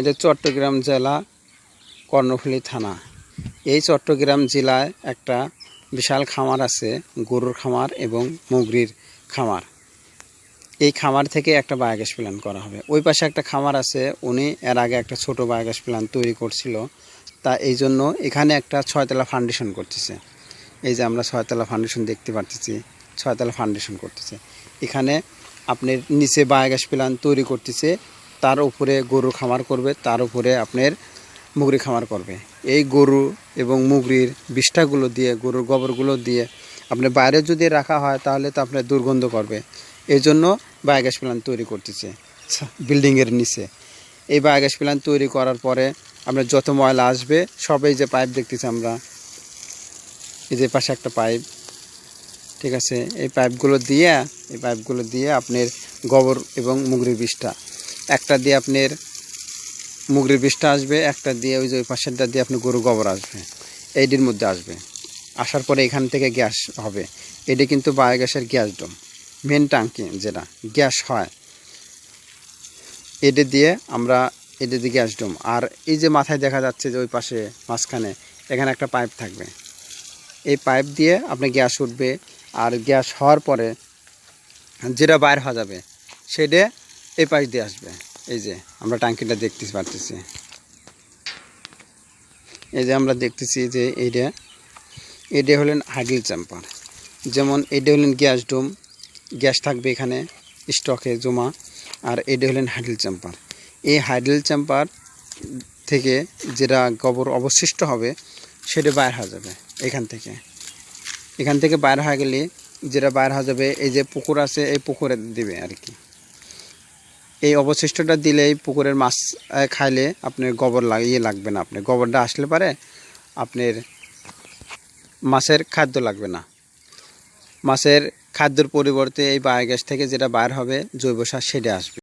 এটা চট্টগ্রাম জেলা কর্ণফুলী থানা। এই চট্টগ্রাম জেলায় একটা বিশাল খামার আছে, গরুর খামার এবং মুগরির খামার। এই খামার থেকে একটা বায়োগ্যাস প্ল্যান করা হবে। ওই পাশে একটা খামার আছে, উনি এর আগে একটা ছোট বায়োগ্যাস প্ল্যান তৈরি করছিল। তা এই জন্য এখানে একটা ছয়তলা ফাউন্ডেশন করতেছে। এই যে আমরা ছয়তলা ফাউন্ডেশন দেখতে পারতেছি, ছয়তলা ফাউন্ডেশন করতেছে। এখানে আপনার নিচে বায়োগ্যাস প্ল্যান তৈরি করতেছে তার উপরে গরু খামার করবে তার উপরে আপনার মুগরি খামার করবে। এই গরু এবং মুগরির বিষ্ঠাগুলো দিয়ে গরুর গোবরগুলো দিয়ে আপনার বাইরে যদি রাখা হয় তাহলে তো আপনার দুর্গন্ধ করবে। এই জন্য বায়োগ্যাস প্ল্যান তৈরি করতেছে বিল্ডিংয়ের নিচে। এই বায়োগ্যাস প্ল্যান তৈরি করার পরে আপনার যত ময়লা আসবে সবই যে পাইপ দেখতেছি আমরা এই যে পাশে একটা পাইপ ঠিক আছে? এই পাইপগুলো দিয়ে এই পাইপগুলো দিয়ে আপনার গোবর এবং মুগরির বিষটা একটা দিয়ে আপনার মুগরির বিষটা আসবে, একটা দিয়ে ওই যে ওই পাশেরটা দিয়ে আপনি গরু গোবর আসবে, এইটির মধ্যে আসবে। আসার পরে এখান থেকে গ্যাস হবে। এটি কিন্তু বায়োগ্যাসের গ্যাস ডোম। মেন টাঙ্কি যেটা, গ্যাস হয়। এটি দিয়ে আমরা এটি দিয়ে গ্যাস ডোম। আর এই যে মাথায় দেখা যাচ্ছে যে ওই পাশে মাঝখানে, এখানে একটা পাইপ থাকবে। এই পাইপ দিয়ে আপনি গ্যাস উঠবে। আর গ্যাস হওয়ার পরে যেটা বাইর হওয়া যাবে, সেটা এই পাশ দিয়ে আসবে। এই যে, আমরা ট্যাঙ্কিটা দেখতে পারতেছি। এই যে আমরা দেখতেছি যে এইটা এটা হলেন হাইড্রোল চেম্পার যেমন এটা হলেন গ্যাস ডোম, গ্যাস থাকবে এখানে, স্টকে জমা, আর এটা হলেন হাইড্রোল চেম্পার এই হাইড্রোল চেম্পার থেকে যেটা গোবর অবশিষ্ট হবে, সেটা বাইর হয়ে যাবে এখান থেকে। এখান থেকে বাইর হয়ে গেলে যেটা বাইর হয়ে যাবে, এই যে পুকুর আছে, এই পুকুরে দিবে আর কি। এই অবশিষ্টটা দিলেই পুকুরের মাছ খাইলে আপনার গোবর লাগ ইয়ে লাগবে না আপনার। গোবরটা আসলে পারে আপনার মাছের খাদ্য লাগবে না। মাছের খাদ্যর পরিবর্তে এই বায়োগ্যাস থেকে যেটা বাইর হবে, জৈব সার সেটা আসবে।